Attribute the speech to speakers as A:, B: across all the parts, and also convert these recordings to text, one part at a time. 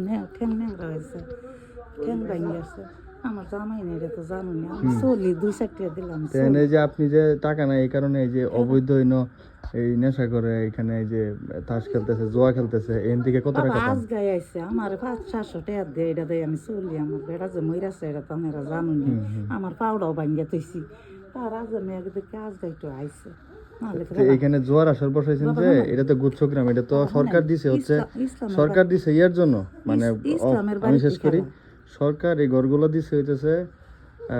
A: নে- ঠ্যাং ন্যাংরা হয়েছে ঠ্যাং ভাঙি আমার জামাই নেই এটা তো জানো না আমি চলি দুই চারটিয়া দিলাম
B: তো যে আপনি যে টাকা নাই এই কারণে এই যে অবৈধ এই নেশা করে এখানে এই যে তাস খেলতেছে জোয়া খেলতেছে এন থেকে কত টাকা
A: আজ গায়ে আইছে আমার পাঁচ সাতশো টাকা দিয়ে এটা দিয়ে আমি চলি আমার বেড়া যে মইরাছে এটা তো আমরা জানো না। আমার পাউডাও ভাঙ্গিয়া তৈছি তার আজ আমি একদিকে আজ গাইটো আইছে।
B: এখানে জোয়ার আসার পর হয়েছেন যে এটা তো গুচ্ছ গ্রাম এটা তো সরকার দিছে হচ্ছে সরকার দিছে ইয়ার জন্য। মানে আমি শেষ করি। সরকার এই ঘরগুলো দিছে হইতেছে আহ,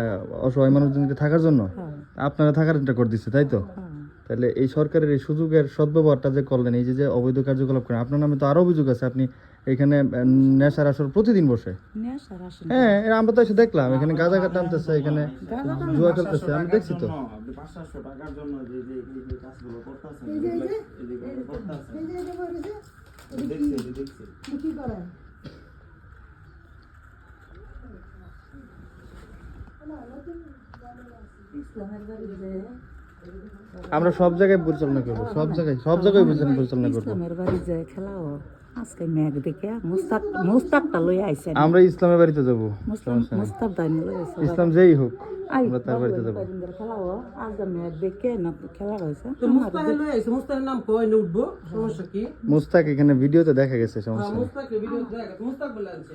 B: অসহায় মানুষজনকে থাকার জন্য।
A: হ্যাঁ,
B: আপনারা থাকার করে দিচ্ছে তাই তো?
A: হ্যাঁ।
B: তাহলে এই সরকারের এই সুযোগের সদ্ব্যবহারটা যে করলেন এই যে যে অবৈধ কার্যকলাপ করেন আপনার নামে তো আরও অভিযোগ আছে আপনি এখানে নেশার আসর প্রতিদিন বসে। হ্যাঁ আমরা তো এসে দেখলাম এখানে গাঁজা কাটা টানতেছে এখানে জুয়া খেলতেছে আমি দেখছি তো।
A: ইসলামের বাড়িতে
B: আমরা সব জায়গায় পরিচালনা করব সব জায়গায় সব জায়গায় পরিচালনা করব।
A: ইসলামের বাড়ি যায় খেলাও। আজকে দেখে মুস্তাক মুস্তাকটা লই আইছে
B: আমরা ইসলামের বাড়িতে যাব
A: মুস্তাক মুস্তাক লই আইছে
B: ইসলাম যেই হোক আমরা তার বাড়িতে যাব।
A: খেলাও। আজ মেঘ দেখে না খেলা হয়েছে।
C: মুস্তাকে লয়ে আইছে মুস্তাকের নাম কই না উঠবো। সমস্যা কি?
B: মুস্তাক এখানে ভিডিওতে দেখা গেছে সমস্যা
C: মুস্তাক বলে আনছে।